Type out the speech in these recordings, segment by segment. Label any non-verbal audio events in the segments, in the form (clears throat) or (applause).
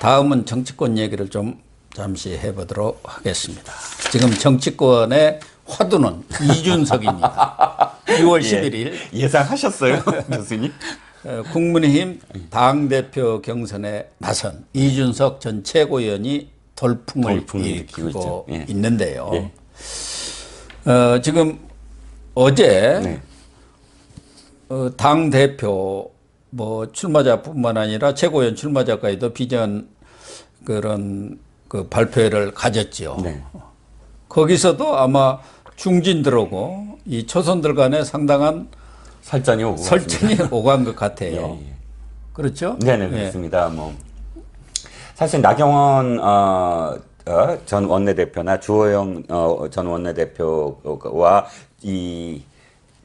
다음은 정치권 얘기를 좀 잠시 해보도록 하겠습니다. 지금 정치권의 화두는 이준석입니다. (laughs) 6월 11일 예상하셨어요, (laughs) 교수님? 어, 국민의힘 당대표 경선에 나선 이준석 전 최고위원이 돌풍을, 돌풍을 일으키고. 예. 있는데요. 예. 어, 지금 어제 네. 어, 당 대표 뭐 출마자뿐만 아니라 최고위원 출마자까지도 비전 그런 그 발표회를 가졌죠. 네. 거기서도 아마 중진들하고 이 초선들 간에 상당한 설전이 오고 설전이 오간 것 같아요. 예, 예. 그렇죠? 네네 예. 그렇습니다. 뭐 사실 나경원 어, 어, 전 원내대표나 주호영 어, 전 원내대표와 이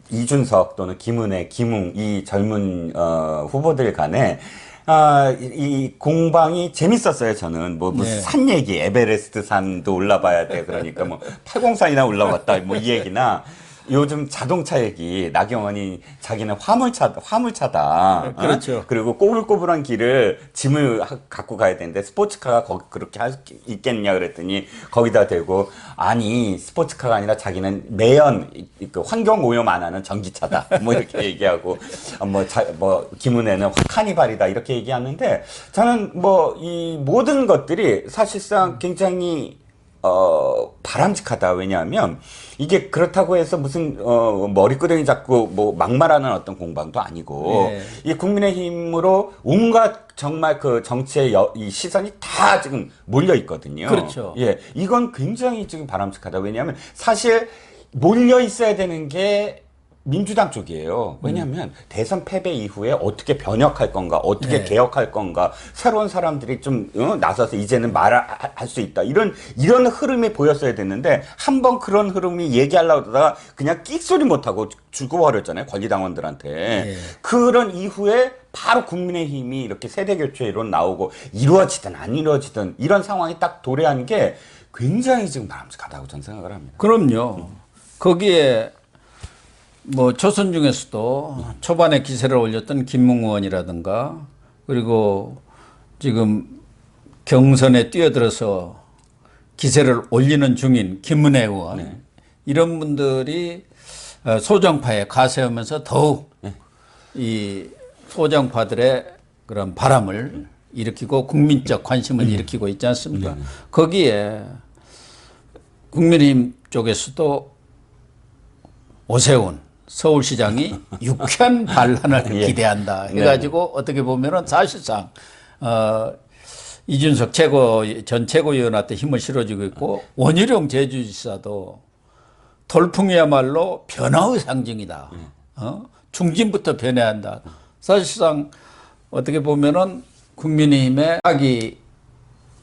이준석 또는 김은혜, 김웅 이 젊은 어, 후보들 간에 아, 이, 이 공방이 재밌었어요, 저는. 뭐, 무슨 네. 산 얘기, 에베레스트 산도 올라봐야 돼. 그러니까 뭐, 팔공산이나 올라왔다. 뭐, 이 얘기나. 요즘 자동차 얘기, 나경원이 자기는 화물차, 화물차다. 네, 그렇죠. 어? 그리고 꼬불꼬불한 길을 짐을 하- 갖고 가야 되는데 스포츠카가 거기 그렇게 할 수 있겠냐 그랬더니 거기다 대고 아니 스포츠카가 아니라 자기는 매연 그 환경 오염 안 하는 전기차다 뭐 이렇게 (laughs) 얘기하고 어, 뭐뭐 김은혜는 카니발이다 이렇게 얘기하는데 저는 뭐 이 모든 것들이 사실상 굉장히 어, 바람직하다. 왜냐하면 이게 그렇다고 해서 무슨 어, 머리끄댕이 잡고 뭐 막말하는 어떤 공방도 아니고 예. 이 국민의힘으로 온갖 정말 그 정치의 여- 이 시선이 다 지금 몰려 있거든요. 그렇죠. 예, 이건 굉장히 지금 바람직하다. 왜냐하면 사실 몰려 있어야 되는 게 민주당 쪽이에요. 왜냐하면 대선 패배 이후에 어떻게 변혁할 건가, 어떻게 네. 개혁할 건가, 새로운 사람들이 좀 어, 나서서 이제는 말할 수 있다. 이런 이런 흐름이 보였어야 됐는데 한 번 그런 흐름이 얘기하려고 하다가 그냥 끽소리 못하고 죽어버렸잖아요. 권리당원들한테. 네. 그런 이후에 바로 국민의힘이 이렇게 세대 교체론 나오고 이루어지든 안 이루어지든 이런 상황이 딱 도래한 게 굉장히 지금 바람직하다고 저는 생각을 합니다. 그럼요. 거기에 뭐 조선 중에서도 초반에 기세를 올렸던 김웅 의원이라든가 그리고 지금 경선에 뛰어들어서 기세를 올리는 중인 김은혜 의원 이런 분들이 어, 소정파에 가세하면서 더욱 이 소정파들의 그런 바람을 일으키고 국민적 관심을 일으키고 있지 않습니까? 거기에 국민의힘 쪽에서도 오세훈 서울시장이 (laughs) 유쾌한 반란을 예. 기대한다 해가지고 어떻게 보면은 사실상 어, 이준석 최고 전 최고위원한테 힘을 실어주고 있고 원희룡 제주지사도 돌풍이야말로 변화의 상징이다. 어? 중진부터 변해야 한다. 사실상 어떻게 보면은 국민의힘의 차기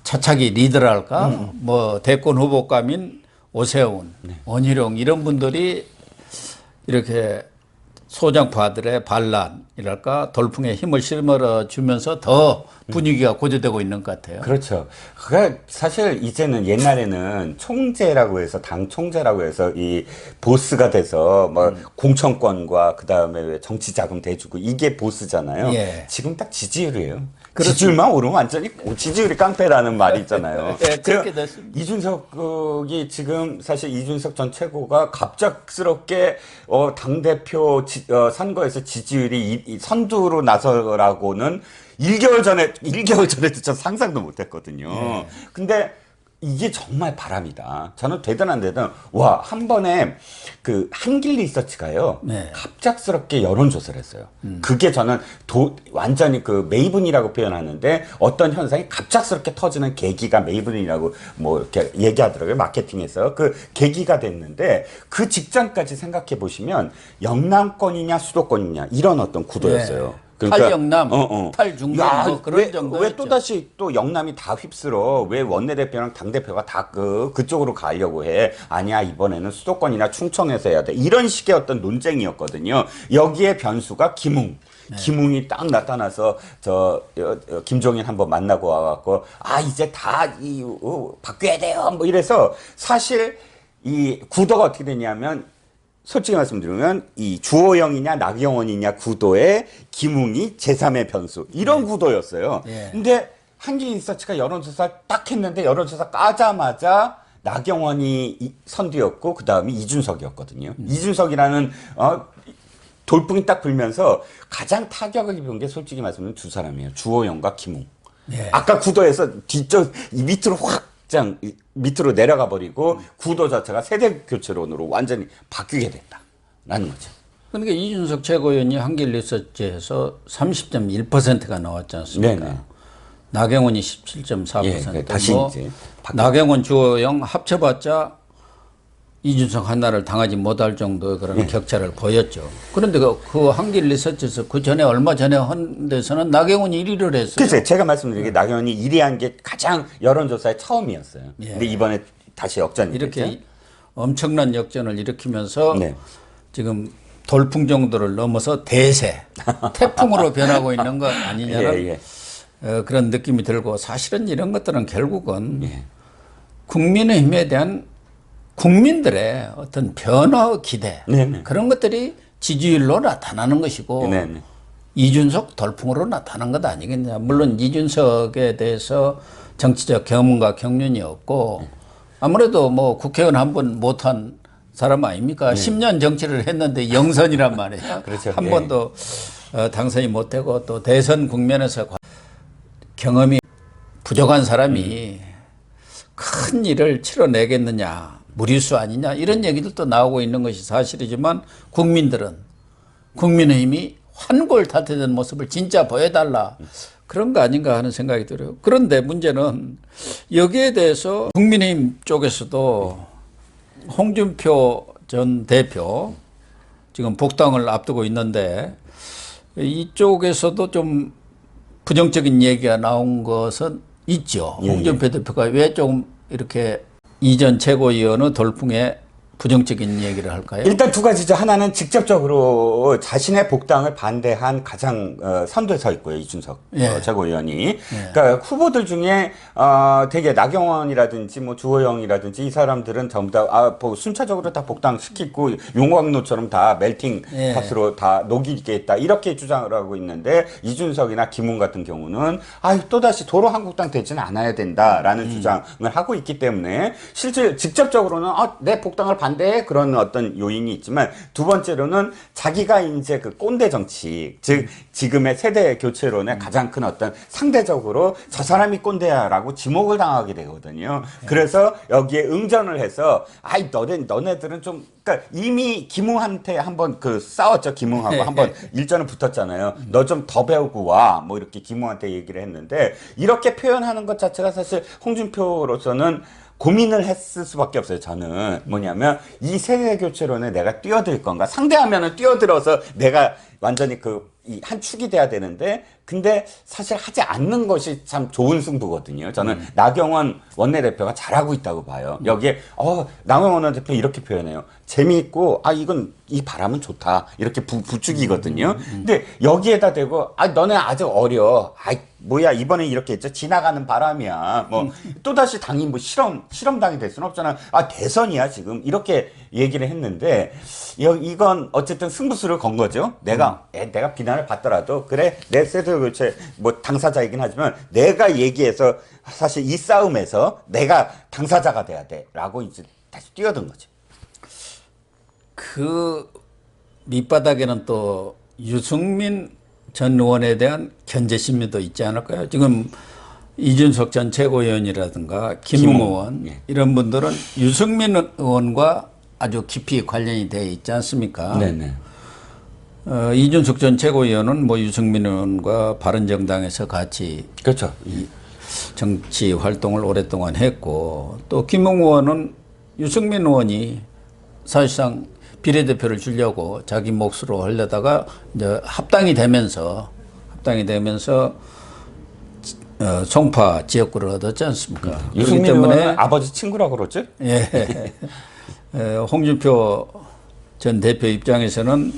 차차기 리더랄까 뭐 대권 후보감인 오세훈, 원희룡 이런 분들이 이렇게 소장파들의 반란이랄까 돌풍에 힘을 실어 주면서 더 분위기가 고조되고 있는 것 같아요. 그렇죠. 그게 사실 이제는 옛날에는 총재라고 해서 당 총재라고 해서 이 보스가 돼서 뭐 음. 공천권과 그 다음에 정치 자금 대주고 이게 보스잖아요. 예. 지금 딱 지지율이에요. 그렇죠. 지지율만 오르면 완전히 지지율이 깡패라는 말이 있잖아요. (laughs) 예, 그렇게 됐습니다. 이준석이 지금 사실 이준석 전 최고가 갑작스럽게 어, 당 대표 선거에서 지지율이 이- 이 선두로 나서라고는 1개월 전에 1개월 전에도 전 상상도 못 했거든요. 네. 근데 이게 정말 바람이다. 저는 되든 안 되든 와 한 번에 그 한길 리서치가요. 네. 갑작스럽게 여론 조사를 했어요. 그게 저는 도, 완전히 그 메이븐이라고 표현하는데 어떤 현상이 갑작스럽게 터지는 계기가 메이븐이라고 뭐 이렇게 얘기하더라고요. 마케팅에서. 그 계기가 됐는데 그 직전까지 생각해 보시면 영남권이냐 수도권이냐 이런 어떤 구도였어요. 네. 탈영남, 탈중남 야, 뭐 그런 왜, 정도였죠. 왜 또 다시 또 영남이 다 휩쓸어? 왜 원내대표랑 당 대표가 다 그, 그쪽으로 가려고 해? 아니야, 이번에는 수도권이나 충청에서 해야 돼. 이런 식의 어떤 논쟁이었거든요. 여기에 변수가 김웅. 네. 김웅이 딱 나타나서 저 어, 어, 김종인 한번 만나고 와갖고 아 이제 다이 어, 바뀌어야 돼요 뭐 이래서 사실 이 구도가 어떻게 되냐면 솔직히 말씀드리면 이 주호영이냐 나경원이냐 구도에 김웅이 제3의 변수 이런 구도였어요. 예. 근데 한기 리서치가 여론조사 딱 했는데 여론조사 까자마자 나경원이 이- 선두였고 그 다음이 이준석이었거든요. 이준석이라는 어, 돌풍이 딱 불면서 가장 타격을 입은 게 솔직히 말씀드리면 두 사람이에요. 주호영과 김웅. 예. 아까 구도에서 뒤쪽 이 밑으로 확 장이 밑으로 내려가 버리고 구도 자체가 세대 교체론으로 완전히 바뀌게 됐다라는 거죠. 그러니까 이준석 최고위원이 한길 리서치에서 30.1%가 나왔지 않습니까? 네네. 나경원이 17.4%. 예, 네, 다시 뭐 이제 바뀌- 나경원, 주호영 합쳐봤자 이준석 하나를 당하지 못할 정도의 그런 예. 격차를 보였죠. 그런데 그, 그 한길 리서치에서 그 전에 얼마 전에 한 데서는 나경원이 1위를 했어요. 글쎄 제가 말씀드린 게 나경원이 1위한 게 가장 여론조사의 처음이었어요. 예. 근데 이번에 다시 역전이 이렇게 됐죠. 이- 엄청난 역전을 일으키면서 네. 지금 돌풍 정도를 넘어서 대세, (laughs) 태풍으로 변하고 있는 것 아니냐는 예, 예. 어, 그런 느낌이 들고 사실은 이런 것들은 결국은 예. 국민의힘에 대한 국민들의 어떤 변화의 기대 네네. 그런 것들이 지지율로 나타나는 것이고 네, 네. 이준석 돌풍으로 나타난 것 아니겠냐. 물론 이준석에 대해서 정치적 경험과 경륜이 없고 아무래도 뭐 국회의원 한 번 못한 사람 아닙니까? 10년 정치를 했는데 영선이란 말이에요. 네. (laughs) 그렇죠. 한 예. 번도 어, 당선이 못 되고 또 대선 국면에서 과- 경험이 부족한 사람이 큰 일을 치러내겠느냐, 무리수 아니냐 이런 얘기들도 나오고 있는 것이 사실이지만 국민들은 국민의힘이 환골탈태된 모습을 진짜 보여달라 그런 거 아닌가 하는 생각이 들어요. 그런데 문제는 여기에 대해서 국민의힘 쪽에서도 홍준표 전 대표 지금 복당을 앞두고 있는데 이쪽에서도 좀 부정적인 얘기가 나온 것은 있죠. 예, 홍준표 대표가 왜 좀 이렇게 이전 최고위원의 돌풍에 부정적인 얘기를 할까요? 일단 두 가지죠. 하나는 직접적으로 자신의 복당을 반대한 가장 어, 선두에 서 있고요. 이준석 예. 어, 최고위원이. 그러니까 후보들 중에 어, 되게 나경원이라든지 뭐 주호영이라든지 이 사람들은 전부 다 아, 뭐 순차적으로 다 복당시키고 용광로처럼 다 멜팅 예. 팥으로 다 녹이겠다 이렇게 주장을 하고 있는데 이준석이나 김웅 같은 경우는 아 또다시 도로 한국당 되지는 않아야 된다라는 음. 주장을 하고 있기 때문에 실제 직접적으로는 아, 내 복당을 반 대해 그런 어떤 요인이 있지만 두 번째로는 자기가 이제 그 꼰대 정치 즉 지금의 세대 교체론의 가장 큰 어떤 상대적으로 저 사람이 꼰대야라고 지목을 당하게 되거든요. 그래서 여기에 응전을 해서 아이 너네 너네들은 좀 그러니까 이미 김웅한테 한번 그 싸웠죠. 김웅하고 한번 일전을 붙었잖아요. 너 좀 더 배우고 와. 뭐 이렇게 김웅한테 얘기를 했는데 이렇게 표현하는 것 자체가 사실 홍준표로서는 고민을 했을 수밖에 없어요. 저는 뭐냐면 이 세대 교체론에 내가 뛰어들 건가 상대하면은 뛰어들어서 내가 완전히 그이한 축이 돼야 되는데 근데 사실 하지 않는 것이 참 좋은 승부거든요. 저는 나경원 원내대표가 잘하고 있다고 봐요. 여기에 어 나경원 원내대표 이렇게 표현해요. 재미있고 아 이건 이 바람은 좋다 이렇게 부, 부축이거든요. 근데 여기에다 대고 아 너네 아직 어려. 아 뭐야 이번에 이렇게 했죠. 지나가는 바람이야. 뭐 또 다시 당이 뭐 실험 실험당이 될 수는 없잖아. 아 대선이야 지금 이렇게 얘기를 했는데 여, 이건 어쨌든 승부수를 건 거죠. 내가 에, 내가 비난을 받더라도 그래 내 세대 교체 뭐 당사자이긴 하지만 내가 얘기해서 사실 이 싸움에서 내가 당사자가 돼야 돼라고 이제 다시 뛰어든 거죠. 그 밑바닥에는 또 유승민 전 의원에 대한 견제 심리도 있지 않을까요? 지금 이준석 전 최고위원이라든가 김웅, 의원 예. 이런 분들은 유승민 의원과 아주 깊이 관련이 돼 있지 않습니까? 네네. 어, 이준석 전 최고위원은 뭐 유승민 의원과 바른정당에서 같이 그렇죠. 정치 활동을 오랫동안 했고 또 김웅 의원은 유승민 의원이 사실상 비례대표를 주려고 자기 몫으로 하려다가 이제 합당이 되면서 합당이 되면서 어, 송파 지역구를 얻었지 않습니까? 유승민 때문에 의원은 아버지 친구라고 그러죠? 예. 에, (laughs) 홍준표 전 대표 입장에서는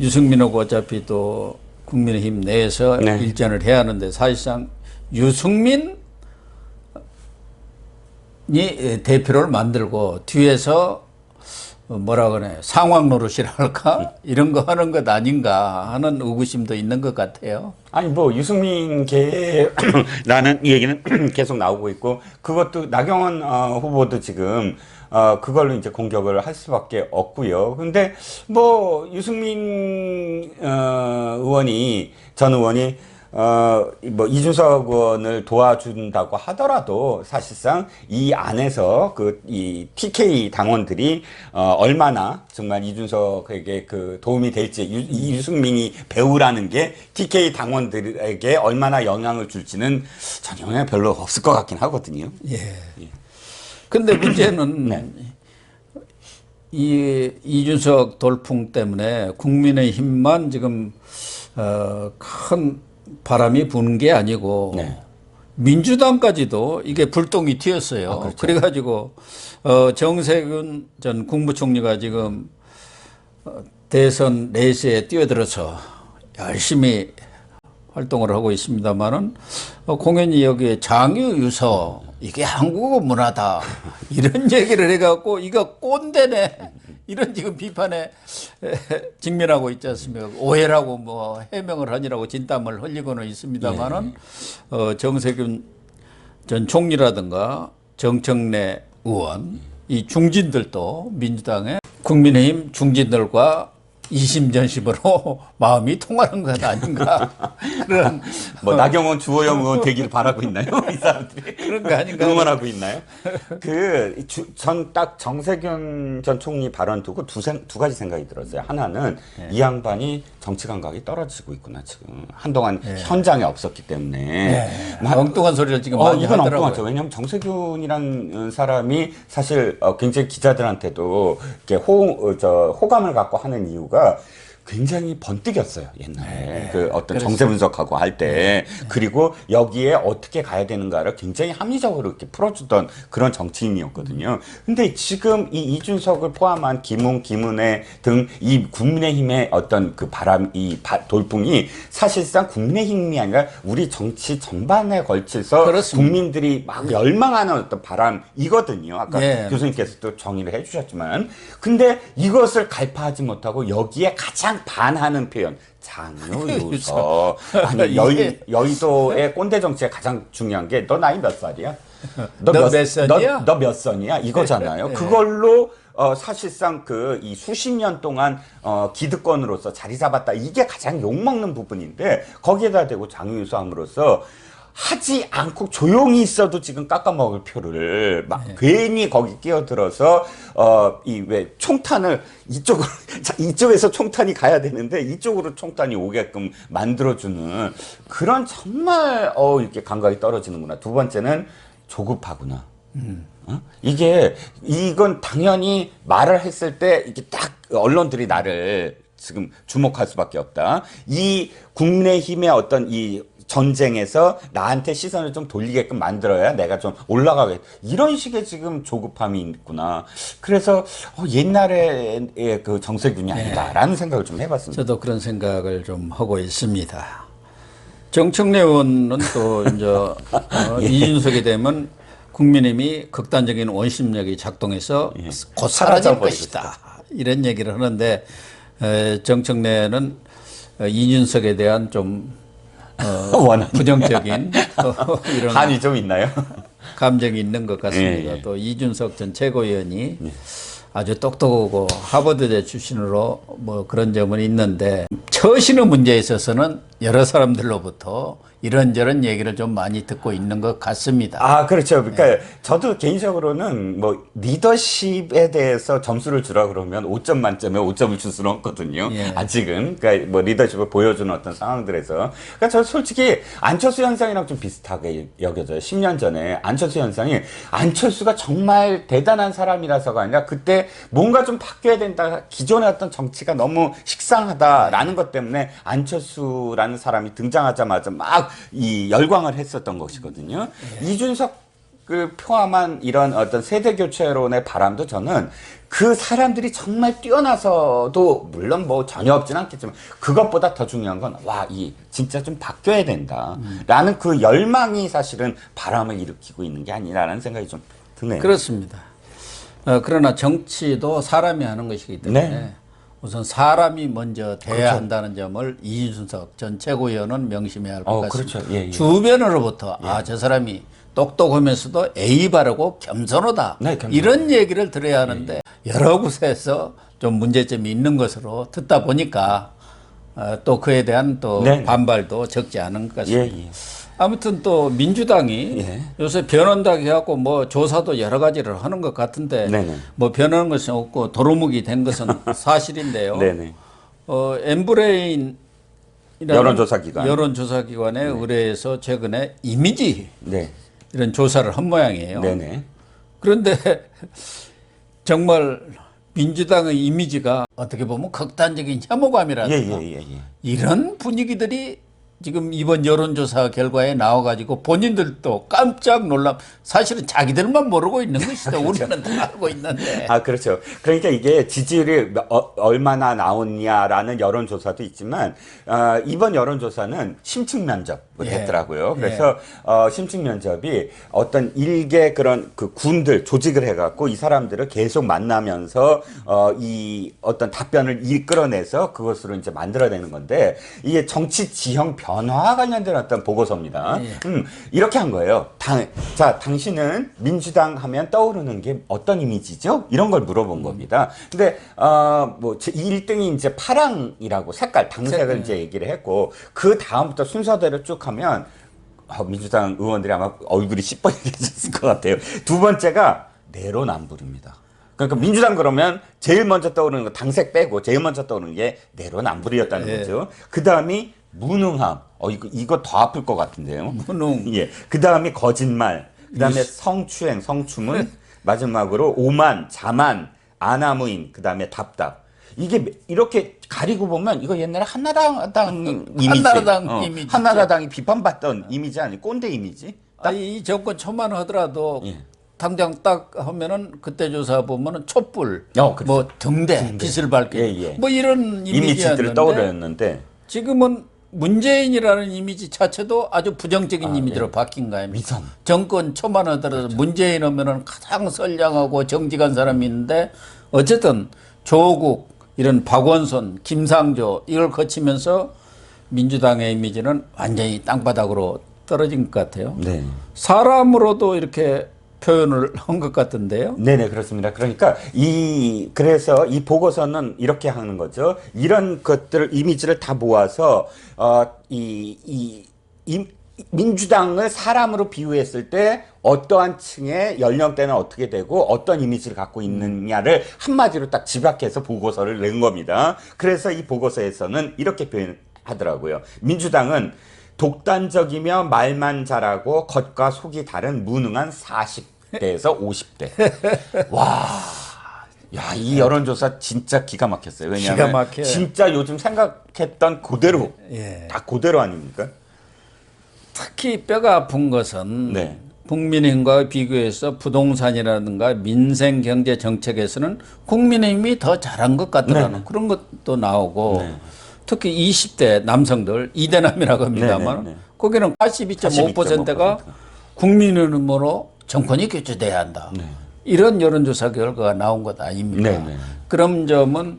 유승민하고 어차피 또 국민의힘 내에서 네. 일전을 해야 하는데 사실상 유승민이 대표를 만들고 뒤에서 어, 뭐라 그래 상황 노릇이라 할까 이런 거 하는 것 아닌가 하는 의구심도 있는 것 같아요. 아니 뭐 유승민 계라는 (clears throat) (clears throat) 얘기는 (clears throat) 계속 나오고 있고 그것도 나경원 어, 후보도 지금 어, 그걸로 이제 공격을 할 수밖에 없고요. 근데 뭐 유승민 어, 의원이 전 의원이 어, 뭐, 이준석 의원을 도와준다고 하더라도 사실상 이 안에서 그, 이 TK 당원들이, 어, 얼마나 정말 이준석에게 그 도움이 될지, 유, 이 유승민이 배우라는 게 TK 당원들에게 얼마나 영향을 줄지는 전 영향 별로 없을 것 같긴 하거든요. 예. 근데 문제는 네. 이 이준석 돌풍 때문에 국민의 힘만 지금 어, 큰 바람이 부는 게 아니고 네. 민주당까지도 이게 불똥이 튀었어요. 아, 그렇죠. 그래가지고 어, 정세균 전 국무총리가 지금 어, 대선 레이스에 뛰어들어서 열심히 활동을 하고 있습니다만은 어, 공연이 여기에 장유유서 이게 한국어 문화다. (laughs) 이런 얘기를 해갖고 이거 꼰대네. (laughs) 이런 지금 비판에 에, 직면하고 있지 않습니까? 오해라고 뭐 해명을 하니라고 진땀을 흘리고는 있습니다만은 어, 정세균 전 총리라든가 정청래 의원 이 중진들도 민주당의 국민의힘 중진들과 이심전심으로 (laughs) 마음이 통하는 것 아닌가 (laughs) 그런 뭐, 나경원, 주호영 의원 되기를 바라고 있나요? (laughs) 이 사람들이? 그런 거 아닌가 응원하고 있나요? 그, 전 딱 정세균 전 총리 발언 두고 두, 생, 두 가지 생각이 들었어요. 하나는 네. 이 양반이 정치 감각이 떨어지고 있구나, 지금. 한동안 현장에 없었기 때문에. 네. 마- 엉뚱한 소리를 지금 어, 이건 하더라고요. 엉뚱하죠. 왜냐하면 정세균이란 사람이 사실 어, 굉장히 기자들한테도 이렇게 호, 어, 저, 호감을 갖고 하는 이유가 ah, 굉장히 번뜩였어요 옛날에 그 어떤 정세 분석하고 할때 그리고 여기에 어떻게 가야 되는가를 굉장히 합리적으로 이렇게 풀어주던 그런 정치인이었거든요. 근데 지금 이 이준석을 포함한 김웅, 김은혜 등 이 국민의힘의 어떤 그 바람, 이 바- 돌풍이 사실상 국민의힘이 아니라 우리 정치 전반에 걸쳐서 그렇습니다. 국민들이 막 열망하는 어떤 바람이거든요. 아까 예. 교수님께서도 정의를 해주셨지만, 근데 이것을 갈파하지 못하고 여기에 가장 반하는 표현. 장유유서. 아니, 여의, 여의도의 꼰대 정치의 가장 중요한 게 너 나이 몇 살이야? 너몇 선이야? 너몇 선이야? 이거잖아요. 그걸로 어, 사실상 그 이 수십 년 동안 어, 기득권으로서 자리 잡았다. 이게 가장 욕먹는 부분인데 거기에다 대고 장유유서 함으로써 하지 않고 조용히 있어도 지금 깎아먹을 표를 막 괜히 거기 끼어들어서 어 이 왜 총탄을 이쪽으로 (laughs) 자, 이쪽에서 총탄이 가야 되는데 이쪽으로 총탄이 오게끔 만들어주는 그런 정말 어 이렇게 감각이 떨어지는구나. 두 번째는 조급하구나. 어? 이게 이건 당연히 말을 했을 때 이게 딱 언론들이 나를 지금 주목할 수밖에 없다. 이 국민의힘의 어떤 이 전쟁에서 나한테 시선을 좀 돌리게끔 만들어야 내가 좀 올라가게 이런 식의 지금 조급함이 있구나. 그래서 어, 옛날의 그 정세균이 아니다라는 생각을 좀 해봤습니다. 저도 그런 생각을 좀 하고 있습니다. 정청래 의원은 또 이제 어, (laughs) 이준석이 되면 국민의힘이 극단적인 원심력이 작동해서 곧 사라질 것이다. 이런 얘기를 하는데 에, 정청래는 어, 이준석에 대한 좀 어, 원한. 부정적인 (laughs) 어, 이런 한이 좀 있나요? 감정이 있는 것 같습니다. 예, 예. 또 이준석 전 최고위원이 아주 똑똑하고 하버드대 출신으로 뭐 그런 점은 있는데 처신의 문제에 있어서는 여러 사람들로부터 이런저런 얘기를 좀 많이 듣고 있는 것 같습니다. 아, 그렇죠. 그러니까 저도 개인적으로는 뭐 리더십에 대해서 점수를 주라 그러면 5점 만점에 5점을 줄 수는 없거든요. 예. 아직은. 그러니까 뭐 리더십을 보여주는 어떤 상황들에서. 그러니까 저 솔직히 안철수 현상이랑 좀 비슷하게 여겨져요. 10년 전에 안철수 현상이 안철수가 정말 대단한 사람이라서가 아니라 그때 뭔가 좀 바뀌어야 된다. 기존의 어떤 정치가 너무 식상하다라는 것 때문에 안철수라는 사람이 등장하자마자 막이 열광을 했었던 것이거든요. 이준석 그 포함한 이런 어떤 세대 교체론의 바람도 저는 그 사람들이 정말 뛰어나서도 물론 뭐 전혀 없진 않겠지만 그것보다 더 중요한 건 와 이 진짜 좀 바뀌어야 된다라는 그 열망이 사실은 바람을 일으키고 있는 게 아니라는 생각이 좀 드네요. 그렇습니다. 어, 그러나 정치도 사람이 하는 것이기 때문에 네. 우선 사람이 먼저 돼야 한다는 점을 이준석 전 최고위원은 명심해야 할것 어, 같습니다. 그렇죠. 예, 예. 주변으로부터 아저 사람이 똑똑하면서도 예의 바르고 겸손하다 네. 이런 얘기를 들어야 예, 하는데 여러 곳에서 좀 문제점이 있는 것으로 듣다 보니까 어, 또 그에 대한 또 네. 반발도 적지 않은 것 예, 같습니다. 예. 아무튼 또 민주당이 예. 요새 변한다고 해갖고 뭐 조사도 여러 가지를 하는 것 같은데 네네. 뭐 변하는 것은 없고 도루묵이 된 것은 (laughs) 사실인데요. 네네. 어, 엠브레인 여론조사기관. 여론조사기관에 의뢰해서 최근에 이미지 네. 이런 조사를 한 모양이에요. 네네. 그런데 (laughs) 정말 민주당의 이미지가 어떻게 보면 극단적인 예, 혐오감이라든가 예, 예, 예. 이런 분위기들이 지금 이번 여론조사 결과에 나와가지고 본인들도 깜짝 놀람. 사실은 자기들만 모르고 있는 것이다. 우리는 다 알고 있는데. 아, 그렇죠. 그러니까 이게 지지율이 몇- 어, 얼마나 나오냐라는 여론조사도 있지만, 어, 이번 여론조사는 심층 면접을 예. 했더라고요. 예. 그래서, 어, 심층 면접이 어떤 일개 그런 그 군들 조직을 해갖고 이 사람들을 계속 만나면서, 어, 이 어떤 답변을 이끌어내서 그것으로 이제 만들어내는 건데, 이게 정치 지형 변 화와 관련된 어떤 보고서입니다. 예. 음, 이렇게 한 거예요. 당, 자, 당신은 민주당 하면 떠오르는 게 어떤 이미지죠? 이런 걸 물어본 겁니다. 근데, 어, 뭐, 제 1등이 이제 파랑이라고 색깔, 당색을 색깔. 이제 얘기를 했고, 그 다음부터 순서대로 쭉 하면, 어, 민주당 의원들이 아마 얼굴이 시뻘개졌을 것 같아요. 두 번째가 내로남불입니다. 그러니까 민주당 그러면 제일 먼저 떠오르는 거 당색 빼고 제일 먼저 떠오르는 게 내로남불이었다는 예. 거죠. 그 다음이 무능함. 어 이거 이거 더 아플 것 같은데요. 무능. (laughs) 예. 그 다음에 거짓말. 그 다음에 성추행, 성추문. (laughs) 마지막으로 오만, 자만, 아나무인. 그 다음에 답답. 이게 이렇게 가리고 보면 이거 옛날에 한나라당 (laughs) 이미지. 한나라당 어, 이미지죠. 한나라당이 비판받던 이미지 아니 꼰대 이미지. 아, 이 정권 초만 하더라도 예. 당장 딱 하면은 그때 조사 보면은 촛불, 어, 그렇죠. 뭐 등대, 빛을 밝게, 예, 예. 뭐 이런 이미지들을 이미지였는데 떠오르는데 지금은 문재인이라는 이미지 자체도 아주 부정적인 이미지로 바뀐 거 아닙니까? 위선. 정권 초만 하더라도 문재인 하면은 가장 선량하고 정직한 사람이 있는데 어쨌든 조국 이런 박원순, 김상조 이걸 거치면서 민주당의 이미지는 완전히 땅바닥으로 떨어진 것 같아요. 네. 사람으로도 이렇게 표현을 한 것 같은데요. 네네 그렇습니다. 그러니까 이 그래서 이 보고서는 이렇게 하는 거죠. 이런 것들 이미지를 다 모아서 어이이 이, 민주당을 사람으로 비유했을 때 어떠한 층의 연령대는 어떻게 되고 어떤 이미지를 갖고 있느냐를 한마디로 딱 집약해서 보고서를 낸 겁니다. 그래서 이 보고서에서는 이렇게 표현 하더라고요. 민주당은 독단적이며 말만 잘하고 겉과 속이 다른 무능한 40대에서 50대. (laughs) 와. 야, 이 여론조사 진짜 기가 막혔어요. 왜냐하면 기가. 진짜 요즘 생각했던 그대로 예. 다 그대로 아닙니까? 특히 뼈가 아픈 것은 네. 국민의힘과 비교해서 부동산이라든가 민생 경제 정책에서는 국민의힘이 더 잘한 것 같더라는 그런 것도 나오고 네. 특히 20대 남성들 이대남이라고 합니다만 네, 네, 네. 거기는 82.5%가 국민의힘으로 정권이 교체돼야 한다. 이런 여론조사 결과가 나온 것 아닙니까? 네, 네. 그런 점은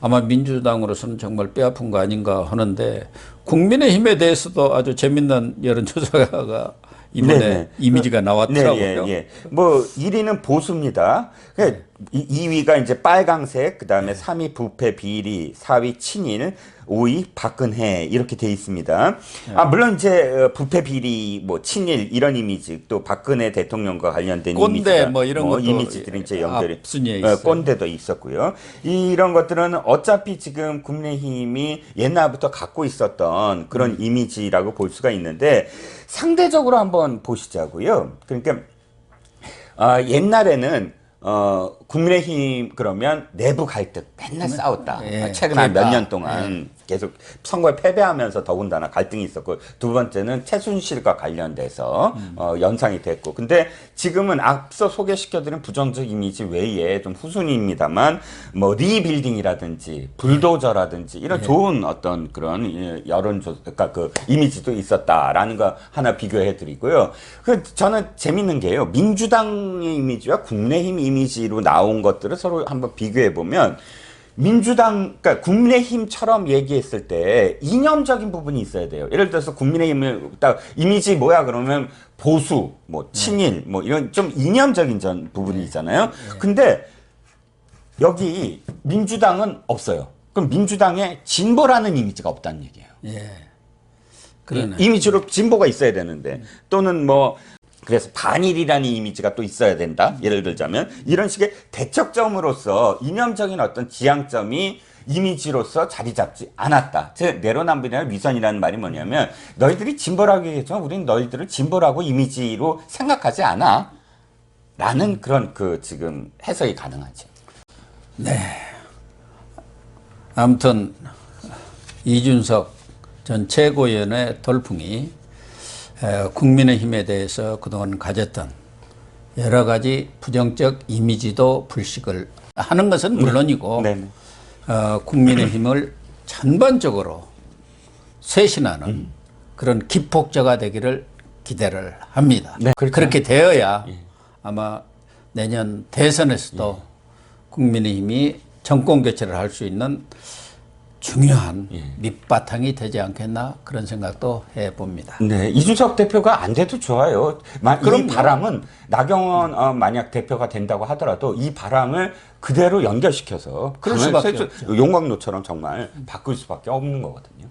아마 민주당으로서는 정말 뼈아픈 거 아닌가 하는데 국민의힘에 대해서도 아주 재밌는 여론조사가 이번에 네네. 이미지가 나왔더라고요. 네, 예, 예. 뭐 1위는 보수입니다. 그 2위가 이제 빨강색, 그 다음에 3위 부패 비리, 4위 친일, 5위 박근혜 이렇게 돼 있습니다. 아 물론 이제 어, 부패 비리, 뭐 친일 이런 이미지, 또 박근혜 대통령과 관련된 꼰대 이미지가 뭐 이런 것도 이미지들이 이제 연결이 앞순위에 어. 꼰대도 있었고요. 이런 것들은 어차피 지금 국민의힘이 옛날부터 갖고 있었던 그런 음. 이미지라고 볼 수가 있는데 상대적으로 한번 보시자고요. 그러니까 아, 옛날에는 어, 국민의힘 그러면 내부 갈등 맨날 싸웠다. 예, 아, 최근 한몇 개파. 년 동안 계속 선거에 패배하면서 더군다나 갈등이 있었고 두 번째는 최순실과 관련돼서 어, 연상이 됐고 근데 지금은 앞서 소개시켜드린 부정적 이미지 외에 좀 후순위입니다만 뭐 리빌딩이라든지 불도저라든지 이런 좋은 어떤 그런 예, 여론조 그러니까 그 이미지도 있었다라는 거 하나 비교해 드리고요. 그 저는 재밌는 게요. 민주당의 이미지와 국민의힘 이미지로 나온 것들을 서로 한번 비교해 보면 민주당, 그러니까 국민의힘처럼 얘기했을 때 이념적인 부분이 있어야 돼요. 예를 들어서 국민의힘을 딱 이미지 뭐야 그러면 보수, 뭐 친일, 뭐 이런 좀 이념적인 전 부분이 있잖아요. 근데 여기 민주당은 없어요. 그럼 민주당에 진보라는 이미지가 없다는 얘기예요. 예. 그러네. 이미지로 진보가 있어야 되는데 또는 뭐 그래서 반일이라는 이미지가 또 있어야 된다. 예를 들자면 이런 식의 대척점으로서 이념적인 어떤 지향점이 이미지로서 자리 잡지 않았다. 즉 내로남불이나 위선이라는 말이 뭐냐면 너희들이 진보라고 얘기했지만 우리는 너희들을 진보라고 이미지로 생각하지 않아. 라는 그런 그 지금 해석이 가능하죠. 아무튼 이준석 전 최고위원의 돌풍이 에, 국민의힘에 대해서 그동안 가졌던 여러 가지 부정적 이미지도 불식을 하는 것은 물론이고 네네. 어, 국민의힘을 전반적으로 쇄신하는 그런 기폭제가 되기를 기대를 합니다. 네, 그렇죠. 그렇게 되어야 아마 내년 대선에서도 국민의힘이 정권 교체를 할 수 있는 중요한 밑바탕이 되지 않겠나 그런 생각도 해봅니다. 네, 이준석 대표가 안 돼도 좋아요. 마, 그럼요. 바람은 나경원 어, 만약 대표가 된다고 하더라도 이 바람을 그대로 연결시켜서 그럴 수밖에 쇄- 없죠. 용광로처럼 정말 바꿀 수밖에 없는 거거든요.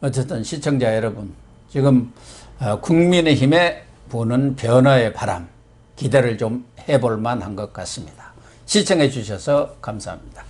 어쨌든 시청자 여러분, 지금 어, 국민의힘에 부는 변화의 바람 기대를 좀 해볼 만한 것 같습니다. 시청해 주셔서 감사합니다.